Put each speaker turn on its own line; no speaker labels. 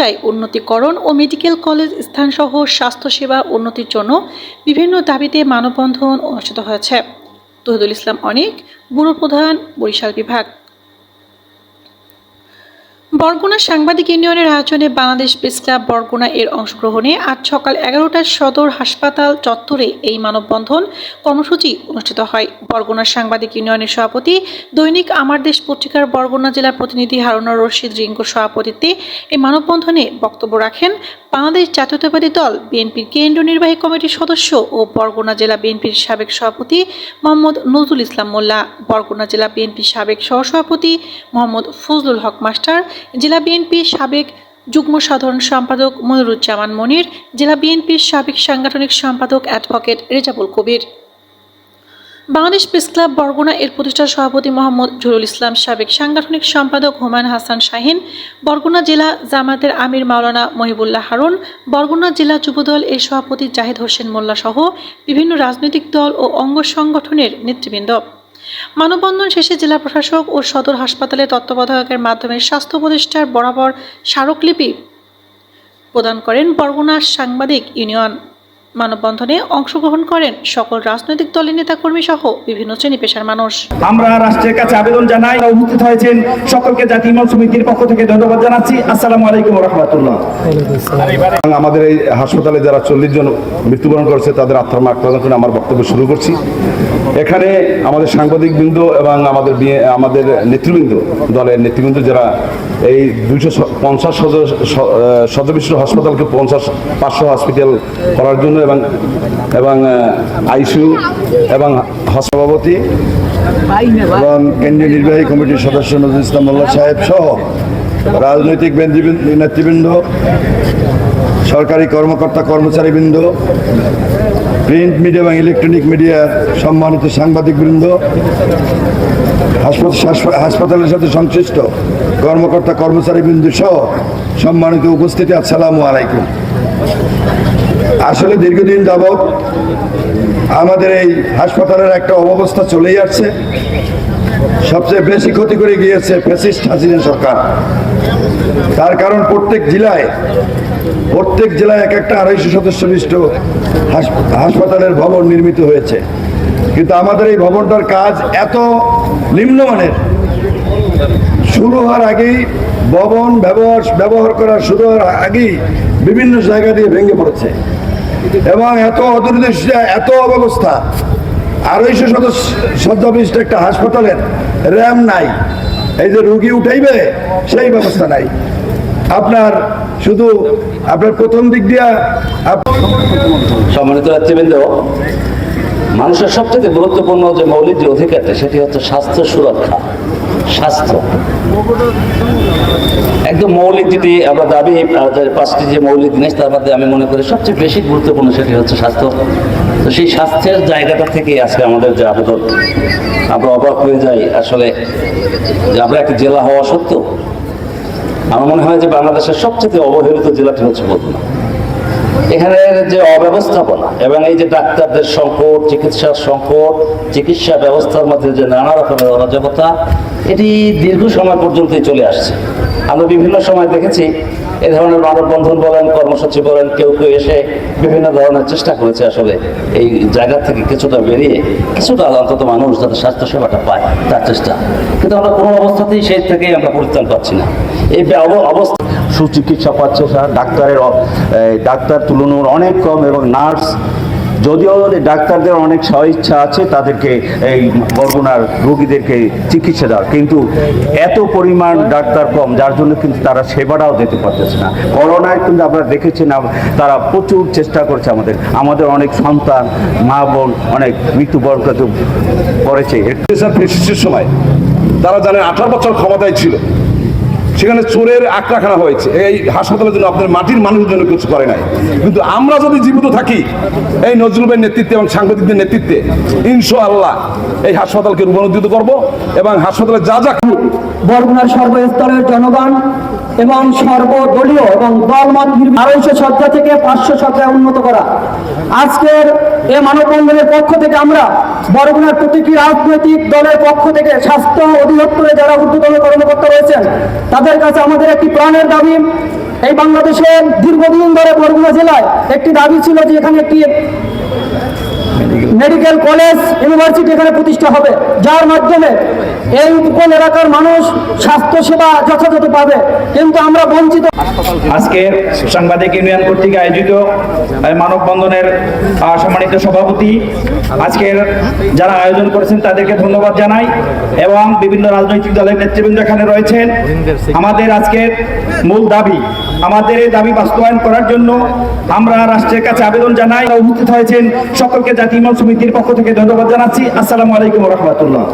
তাই উন্নতিকরণ ও medical college স্থানসহ স্বাস্থ্যসেবা উন্নতির জন্য বিভিন্ন দাবিতে মানববন্ধন অনুষ্ঠিত হয়েছে। তহিদুল ইসলাম অনেক, ব্যুরো প্রধান, বরিশাল বিভাগ। বরগুনা সাংবাদিক ইউনিয়নের আয়োজনে বাংলাদেশ প্রেস ক্লাব বরগুনা এর অংশগ্রহণে আজ সকাল এগারোটার সদর হাসপাতাল চত্বরে এই মানববন্ধন কর্মসূচি অনুষ্ঠিত হয়। বরগুনা সাংবাদিক ইউনিয়নের সভাপতি দৈনিক আমার দেশ পত্রিকার বরগুনা জেলার প্রতিনিধি হারুনুর রশিদ রিঙ্কুর সভাপতিত্বে এই মানববন্ধনে বক্তব্য রাখেন বাংলাদেশ জাতীয়তাবাদী দল, বিএনপির কেন্দ্রীয় নির্বাহী কমিটির সদস্য ও বরগুনা জেলা বিএনপির সাবেক সভাপতি মোহাম্মদ নজরুল ইসলাম মোল্লা, বরগুনা জেলা বিএনপির সাবেক সহসভাপতি মোহাম্মদ ফজলুল হক মাস্টার জেলা বিএনপির সাবেক যুগ্ম সাধারণ সম্পাদক মনিরুজ্জামান মনির, জেলা বিএনপির সাবেক সাংগঠনিক সম্পাদক advocate Rezabul Kabir. Bangladesh press club Barguna এর প্রতিষ্ঠা সভাপতি মোহাম্মদ জহুরুল ইসলাম, সাবেক সাংগঠনিক সম্পাদক হুমায়ুন হাসান শাহিন, বরগুনা জেলা জামাতের আমির মাওলানা মহিবুল্লাহ হারুন, বরগুনা জেলা যুবদল এর সভাপতি জাহিদ হোসেন মোল্লা সহ বিভিন্ন রাজনৈতিক দল ও অঙ্গ সংগঠনের নেতৃবৃন্দ। মানববন্ধন শেষে জেলা প্রশাসক ও সদর হাসপাতালে তত্ত্বাবধায়কের মাধ্যমে স্বাস্থ্য উপদেষ্টার বরাবর স্মারকলিপি প্রদান করেন বরগুনা সাংবাদিক ইউনিয়ন। মানববন্ধনে অংশগ্রহণ করেন সকল রাজনৈতিক দলের নেতাকর্মী সহ বিভিন্ন শ্রেণি পেশার মানুষ।
আমরা রাষ্ট্রের কাছে আবেদন জানাই উপস্থিত হয়েছেন। সকলকে জাতীয় ইমাম সমিতির পক্ষ থেকে ধন্যবাদ জানাচ্ছি। আসসালামু আলাইকুম রহমতুল্লাহ।
আমাদের এই হাসপাতালে যারা চল্লিশ জন মৃত্যুবরণ করেছে তাদের আত্মার করে আমার বক্তব্য শুরু করছি। এখানে আমাদের সাংবাদিক বৃন্দ এবং আমাদের আমাদের নেতৃবৃন্দ দলের নেতৃবৃন্দ যারা এই দুইশো পঞ্চাশ সদস্য হাসপাতালকে পঞ্চাশ পাঁচশো হসপিটাল করার জন্য এবং এবং আইসিইউ এবং সভাপতি এবং কেন্দ্রীয় নির্বাহী কমিটির সদস্য নজরুল ইসলাম মোল্লা সাহেব সহ রাজনৈতিক নেতৃবৃন্দ- সরকারি কর্মকর্তা কর্মচারীবৃন্দ, প্রিন্ট মিডিয়া এবং ইলেকট্রনিক মিডিয়ার সম্মানিত সাংবাদিকবৃন্দ হাসপাতাল, হাসপাতালের সাথে সংশ্লিষ্ট কর্মকর্তা কর্মচারীবৃন্দ সহ সম্মানিত উপস্থিতি, আসসালামু আলাইকুম। আসলে দীর্ঘদিন যাবৎ আমাদের এই হাসপাতালের একটা অবস্থা চলেই আসছে। সবচেয়ে বেশি ক্ষতি করে গিয়েছে ফ্যাসিস্ট হাসিনা সরকার। তার কারণ প্রত্যেক জেলায় প্রত্যেক জেলায় এক একটা আড়াইশো সদস্য বিশিষ্ট হাস- হাসপাতালের ভবন নির্মিত হয়েছে। কিন্তু আমাদের এই ভবনটার কাজ এত নিম্নমানের। শুরু হওয়ার আগেই ভবন ব্যবহার ব্যবহার করা শুরু হওয়ার আগেই বিভিন্ন জায়গা দিয়ে ভেঙে পড়েছে। এবং এত অদূরদৃশ্য এত অব্যবস্থা আড়াইশো সদস্য সজ্জাবিষ্ট একটা হাসপাতালের র্যাম নাই। এই যে রুগী উঠাইবে, সেই ব্যবস্থা নাই। আপনার শুধু আপনার প্রথম দিক দিয়া
সম্মানিত নেতৃবৃন্দ, মানুষের সবথেকে গুরুত্বপূর্ণ যে মৌলিক যে অধিকারটা, সেটি হচ্ছে স্বাস্থ্য সুরক্ষা। স্বাস্থ্য। একদম মৌলিক যদি আমরা দাবি পাঁচটি যে মৌলিক জিনিস, তার মধ্যে আমি মনে করি সবচেয়ে বেশি গুরুত্বপূর্ণ সেটি হচ্ছে স্বাস্থ্য। তো সেই স্বাস্থ্যের জায়গাটা থেকে আজকে আমাদের যে আবেদন, আমরা অবাক হয়ে যাই আসলে যে আমরা একটা জেলা হওয়া সত্ত্বেও আমার মনে হয় যে বাংলাদেশের সবচেয়ে অবহেলিত জেলাটি হচ্ছে বর্ধমান এখানের যে অব্যবস্থাপনা এবং এই যে ডাক্তারদের সংকট, চিকিৎসার সংকট, চিকিৎসা ব্যবস্থার মধ্যে যে নানা রকমের অরাজকতা এটি দীর্ঘ সময় পর্যন্তই চলে আসছে। আমরা বিভিন্ন সময় দেখেছি এ ধরনের মানববন্ধন বলেন, কর্মসূচি বলেন, কেউ কেউ এসে বিভিন্ন ধরনের চেষ্টা করেছে আসলে এই জায়গা থেকে কিছুটা বেরিয়ে, কিছুটা অন্তত মানুষ যাতে স্বাস্থ্য সেবাটা পায় তার চেষ্টা। কিন্তু আমরা কোনো অবস্থাতেই সেই থেকেই আমরা পরিত্রাণ পাচ্ছি না। এই অব- অবস্থা
সুচিকিৎসা পাচ্ছে ডাক্তারের ডাক্তার তুলনার অনেক কম এবং নার্স যদিও ডাক্তারদের অনেক স্বইচ্ছা আছে, তাদেরকে এই বরগুনার রোগীদেরকে চিকিৎসা দেওয়ার। কিন্তু এত পরিমাণ ডাক্তার কম, যার জন্য কিন্তু তারা সেবাটাও দিতে পারতেছে না। করোনায় কিন্তু আমরা দেখেছি না তারা প্রচুর চেষ্টা করছে আমাদের। আমাদের অনেক সন্তান, মা বোন, অনেক মৃত্যুবরণ করেছে।
সময়, তারা জানেন আঠারো বছর ক্ষমতায় ছিল। সেখানে চোরের আক্রাখানা হয়েছে। এই হাসপাতালের জন্য আপনার মাটির মানুষের জন্য কিছু করে নাই। কিন্তু আমরা যদি জীবিত থাকি, এই নজরুল নেতৃত্বে এবং সাংবাদিকদের নেতৃত্বে ইনশো আল্লাহ এই হাসপাতালকে রূপান্তরিত করব এবং হাসপাতালে যা যা
বরগুনার সর্বস্তরের জনগণ এবং সর্বদলীয় এবং দলমত আড়াইশো সজ্জা থেকে পাঁচশো সজ্জায় উন্নত করা। আজকের এ মানববন্ধনের পক্ষ থেকে আমরা বরগুনার প্রতিটি রাজনৈতিক দলের পক্ষ থেকে স্বাস্থ্য অধিদপ্তরে যারা ঊর্ধ্বতন কর্মকর্তা রয়েছেন, তাদের কাছে আমাদের একটি প্রাণের দাবি। এই বাংলাদেশের দীর্ঘদিন ধরে বরগুনা জেলায় একটি দাবি ছিল যে এখানে একটি মেডিকেল কলেজ, ইউনিভার্সিটি এখানে প্রতিষ্ঠা হবে। যার মাধ্যমে এই উপকূল এলাকার মানুষ স্বাস্থ্য সেবা যথাযথ পাবে। কিন্তু আমরা বঞ্চিত
আজকের সাংবাদিক ইউনিয়ন কর্তৃক আয়োজিত মানববন্ধনের সম্মানিত সভাপতি, আজকের যারা আয়োজন করেছেন তাদেরকে ধন্যবাদ জানাই এবং বিভিন্ন রাজনৈতিক দলের নেতৃবৃন্দ এখানে রয়েছেন। আমাদের আজকের মূল দাবি আমাদের এই দাবি বাস্তবায়ন করার জন্য আমরা রাষ্ট্রের কাছে আবেদন জানাই। উপস্থিত হয়েছেন। সকলকে জাতীয় সমিতির পক্ষ থেকে ধন্যবাদ জানাচ্ছি। আসসালামু আলাইকুম রহমতুল্লাহ।